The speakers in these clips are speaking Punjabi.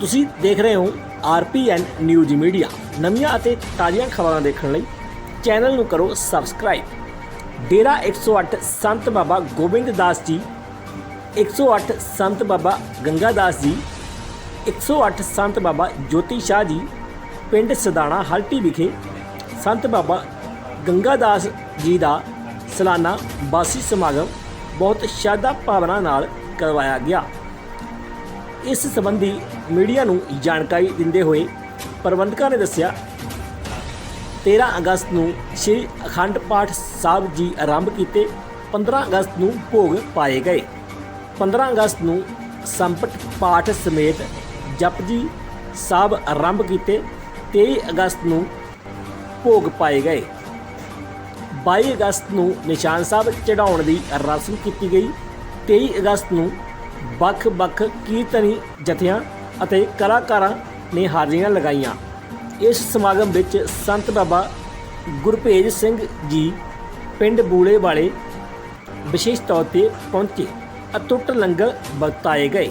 ਤੁਸੀਂ ਦੇਖ ਰਹੇ ਹੋ ਆਰਪੀਐਨ ਨਿਊਜ਼ ਮੀਡੀਆ। ਨਵੀਆਂ ਅਤੇ ਤਾਜ਼ੀਆਂ ਖਬਰਾਂ ਦੇਖਣ ਲਈ ਚੈਨਲ ਨੂੰ ਕਰੋ ਸਬਸਕ੍ਰਾਈਬ। ਡੇਰਾ 108 ਸੰਤ ਬਾਬਾ ਗੋਬਿੰਦ ਦਾਸ ਜੀ 108 ਸੰਤ ਬਾਬਾ ਗੰਗਾ ਦਾਸ ਜੀ 108 ਸੰਤ ਬਾਬਾ ਜੋਤੀ ਸ਼ਾਹ ਜੀ, ਪਿੰਡ ਸਦਾਣਾ ਹਲਟੀ ਵਿਖੇ ਸੰਤ ਬਾਬਾ ਗੰਗਾ ਦਾਸ ਜੀ ਦਾ ਸਾਲਾਨਾ ਬਾਸੀ ਸਮਾਗਮ ਬਹੁਤ ਸ਼ਰਧਾ ਭਾਵਨਾ ਨਾਲ ਕਰਵਾਇਆ ਗਿਆ। ਇਸ ਸੰਬੰਧੀ ਮੀਡੀਆ ਨੂੰ ਜਾਣਕਾਰੀ ਦਿੰਦੇ ਹੋਏ ਪ੍ਰਬੰਧਕਾਂ ਨੇ ਦੱਸਿਆ 13 ਅਗਸਤ ਨੂੰ ਸ੍ਰੀ ਅਖੰਡ ਪਾਠ ਸਾਹਿਬ ਜੀ ਆਰੰਭ ਕੀਤੇ 15 ਅਗਸਤ ਨੂੰ ਭੋਗ ਪਾਏ ਗਏ। 15 ਅਗਸਤ ਨੂੰ ਸੰਪਟ ਪਾਠ ਸਮੇਤ ਜਪਜੀ ਸਾਹਿਬ ਆਰੰਭ ਕੀਤੇ 23 ਅਗਸਤ ਨੂੰ ਭੋਗ ਪਾਏ ਗਏ। 22 ਅਗਸਤ ਨੂੰ ਨਿਸ਼ਾਨ ਸਾਹਿਬ ਚੜਾਉਣ ਦੀ ਰਸਮ ਕੀਤੀ ਗਈ 23 ਅਗਸਤ ਨੂੰ ਵੱਖ-ਵੱਖ ਕੀਰਤਨੀ ਜਥਿਆਂ ਅਤੇ ਕਲਾਕਾਰਾਂ ਨੇ ਹਾਜ਼ਰੀਆਂ ਲਗਾਈਆਂ। ਇਸ ਸਮਾਗਮ ਵਿੱਚ ਸੰਤ ਬਾਬਾ ਗੁਰਭੇਜ ਸਿੰਘ ਜੀ ਪਿੰਡ ਬੂਲੇ ਵਾਲੇ ਵਿਸ਼ੇਸ਼ ਤੌਰ ਤੇ ਪਹੁੰਚੇ ਅਤੁੱਟ ਲੰਗਰ ਵਰਤਾਏ ਗਏ।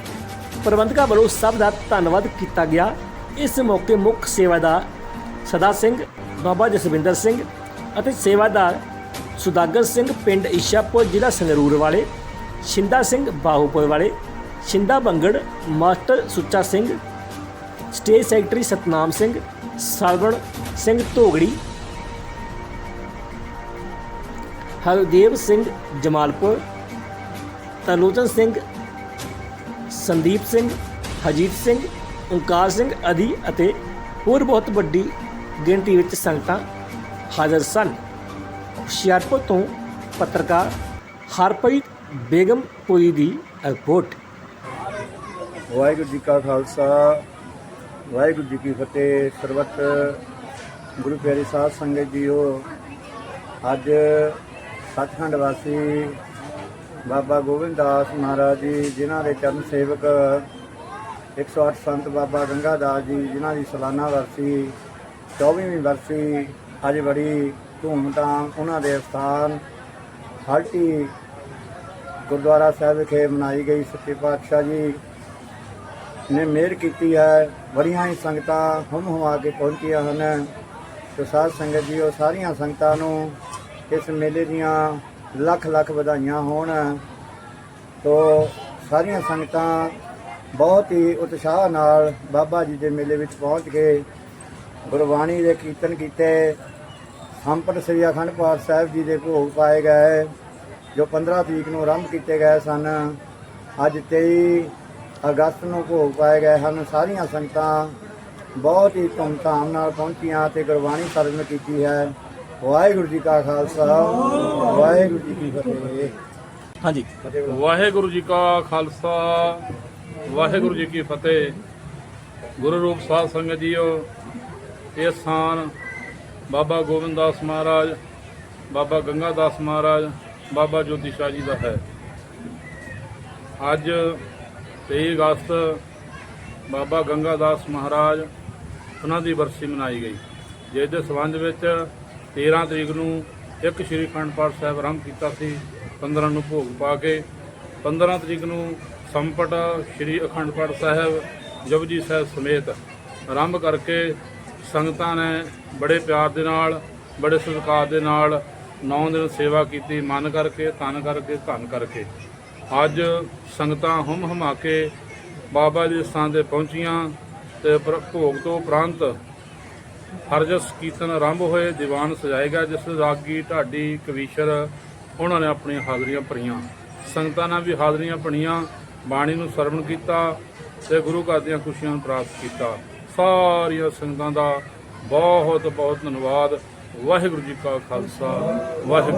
ਪ੍ਰਬੰਧਕਾਂ ਵੱਲੋਂ ਸਭ ਦਾ ਧੰਨਵਾਦ ਕੀਤਾ ਗਿਆ। ਇਸ ਮੌਕੇ ਮੁੱਖ ਸੇਵਾਦਾਰ ਸਦਾ ਸਿੰਘ, ਬਾਬਾ ਜਸਵਿੰਦਰ ਸਿੰਘ ਅਤੇ ਸੇਵਾਦਾਰ ਸੁਦਾਗਰ ਸਿੰਘ ਪਿੰਡ ਇਸ਼ਾਪੁਰ ਜ਼ਿਲ੍ਹਾ ਸੰਗਰੂਰ ਵਾਲੇ, ਸ਼ਿੰਦਾ ਸਿੰਘ ਬਾਹੂਪੁਰ ਵਾਲੇ Shinda Bangar, master Sucha Singh, stage secretary Satnam Singh Sarwan Singh Dhogri, Hardev Singh Jamalpur Tarlochan Singh, Sandeep Singh Hajeet Singh, Onkar Singh ਆਦਿ ਅਤੇ ਹੋਰ ਬਹੁਤ ਵੱਡੀ ਗਿਣਤੀ ਵਿੱਚ ਸੰਗਤਾਂ ਹਾਜ਼ਰ ਸਨ। ਹੁਸ਼ਿਆਰਪੁਰ ਤੋਂ ਪੱਤਰਕਾਰ ਹਰਪ੍ਰੀਤ ਬੇਗਮ ਬੇਗਮਪੁਰੀ ਦੀ ਰਿਪੋਰਟ। ਵਾਹਿਗੁਰੂ ਜੀ ਕਾ ਖਾਲਸਾ, ਵਾਹਿਗੁਰੂ ਜੀ ਕੀ ਫਤਿਹ। ਸਰਬਤ ਗੁਰੂ ਪਿਆਰੀ ਸਾਧ ਸੰਗਤ ਜੀਓ, ਅੱਜ ਸੱਚਖੰਡ ਵਾਸੀ ਬਾਬਾ ਗੋਬਿੰਦ ਦਾਸ ਮਹਾਰਾਜ ਜੀ, ਜਿਨ੍ਹਾਂ ਦੇ ਚਰਨ ਸੇਵਕ 108 ਸੰਤ ਬਾਬਾ ਗੰਗਾ ਦਾਸ ਜੀ, ਜਿਨ੍ਹਾਂ ਦੀ ਸਾਲਾਨਾ ਵਰਸੀ 24ਵੀਂ ਵਰਸੀ ਅੱਜ ਬੜੀ ਧੂਮਧਾਮ ਉਹਨਾਂ ਦੇ ਸਥਾਨ ਹਲਟੀ ਗੁਰਦੁਆਰਾ ਸਾਹਿਬ ਵਿਖੇ ਮਨਾਈ ਗਈ। ਸੱਚੇ ਪਾਤਸ਼ਾਹ ਜੀ ਨੇ ਮਿਹਰ ਕੀਤੀ ਹੈ, ਬੜੀਆਂ ਹੀ ਸੰਗਤਾਂ ਹਮ ਹਮਾ ਕੇ ਪਹੁੰਚੀਆਂ ਹਨ। ਤੇ ਸਾਧ ਸੰਗਤ ਜੀ ਉਹ ਸਾਰੀਆਂ ਸੰਗਤਾਂ ਨੂੰ ਇਸ ਮੇਲੇ ਦੀਆਂ ਲੱਖ ਲੱਖ ਵਧਾਈਆਂ ਹੋਣ। ਤੋਂ ਸਾਰੀਆਂ ਸੰਗਤਾਂ ਬਹੁਤ ਹੀ ਉਤਸ਼ਾਹ ਨਾਲ ਬਾਬਾ ਜੀ ਦੇ ਮੇਲੇ ਵਿੱਚ ਪਹੁੰਚ ਕੇ ਗੁਰਬਾਣੀ ਦੇ ਕੀਰਤਨ ਕੀਤੇ। ਸੰਪਟ ਸ੍ਰੀ ਅਖੰਡ ਪਾਠ ਸਾਹਿਬ ਜੀ ਦੇ ਭੋਗ ਪਾਏ ਗਏ, ਜੋ 15 ਤਰੀਕ ਨੂੰ ਆਰੰਭ ਕੀਤੇ ਗਏ ਸਨ। ਅੱਜ 23 ਅਗਸਤ ਨੂੰ ਭੋਗ ਪਾਏ ਗਏ ਹਨ। ਸਾਰੀਆਂ ਸੰਗਤਾਂ ਬਹੁਤ ਹੀ ਧੂਮਧਾਮ ਨਾਲ ਪਹੁੰਚੀਆਂ ਤੇ ਗੁਰਬਾਣੀ ਸਰਵਨ ਕੀਤੀ ਹੈ। ਵਾਹਿਗੁਰੂ ਜੀ ਕਾ ਖਾਲਸਾ ਵਾਹਿਗੁਰੂ ਜੀ ਕੀ ਫਤਿਹ। ਹਾਂਜੀ। ਵਾਹਿਗੁਰੂ ਜੀ ਕਾ ਖਾਲਸਾ ਵਾਹਿਗੁਰੂ ਜੀ ਕੀ ਫਤਿਹ। ਗੁਰੂ ਰੂਪ ਸਾਧ ਸੰਗਤ ਜੀਓ ਇਹ ਸਥਾਨ ਬਾਬਾ ਗੋਬਿੰਦ ਦਾਸ ਮਹਾਰਾਜ ਬਾਬਾ ਗੰਗਾ ਦਾਸ ਮਹਾਰਾਜ ਬਾਬਾ ਜੋਤੀ ਸ਼ਾਹ ਜੀ ਦਾ ਹੈ। ਅੱਜ 23 ਅਗਸਤ ਬਾਬਾ ਗੰਗਾ ਦਾਸ ਮਹਾਰਾਜ ਉਹਨਾਂ ਦੀ ਬਰਸੀ ਮਨਾਈ ਗਈ, ਜਿਸ ਦੇ ਸਬੰਧ ਵਿੱਚ 13 ਤਰੀਕ ਨੂੰ ਇੱਕ ਸ਼੍ਰੀ ਅਖੰਡ ਪਾਠ ਸਾਹਿਬ ਆਰੰਭ ਕੀਤਾ ਸੀ 15 ਨੂੰ ਭੋਗ ਪਾ ਕੇ। 15 ਤਰੀਕ ਨੂੰ ਸੰਪਟ ਸ਼੍ਰੀ ਅਖੰਡ ਪਾਠ ਸਾਹਿਬ ਜਪਜੀ ਸਾਹਿਬ ਸਮੇਤ ਆਰੰਭ ਕਰਕੇ ਸੰਗਤਾਂ ਨੇ ਬੜੇ ਪਿਆਰ ਦੇ ਨਾਲ, ਬੜੇ ਸਤਿਕਾਰ ਦੇ ਨਾਲ 9 ਦਿਨ ਸੇਵਾ ਕੀਤੀ, ਮਨ ਕਰਕੇ, ਤਨ ਕਰਕੇ, ਧਨ ਕਰਕੇ। ਅੱਜ ਸੰਗਤਾਂ ਹਮ ਹਮਾ ਕੇ ਬਾਬਾ ਜੀ ਦੇ ਸਥਾਨ ਤੇ ਪਹੁੰਚੀਆਂ ਤੇ ਪ੍ਰ- ਭੋਗ ਤੋਂ ਉਪਰੰਤ ਹਰਜਸ ਕੀਰਤਨ ਆਰੰਭ ਹੋਏ, ਦੀਵਾਨ ਸਜਾਏਗਾ ਜਿਸ ਰਾਗੀ ਢਾਡੀ ਕਵੀਸ਼ਰ ਉਹਨਾਂ ਨੇ ਆਪਣੀਆਂ ਹਾਜ਼ਰੀਆਂ ਭਰੀਆਂ। ਸੰਗਤਾਂ ਨਾਲ ਵੀ ਹਾਜ਼ਰੀਆਂ ਭਰੀਆਂ ਬਾਣੀ ਨੂੰ ਸਰਵਣ ਕੀਤਾ ਤੇ ਗੁਰੂ ਘਰ ਦੀਆਂ ਖੁਸ਼ੀਆਂ ਨੂੰ ਪ੍ਰਾਪਤ ਕੀਤਾ। ਸਾਰੀਆਂ ਸੰਗਤਾਂ ਦਾ ਬਹੁਤ ਬਹੁਤ ਧੰਨਵਾਦ। ਵਾਹਿਗੁਰੂ ਜੀ ਕਾ ਖਾਲਸਾ, ਵਾਹਿਗੁਰੂ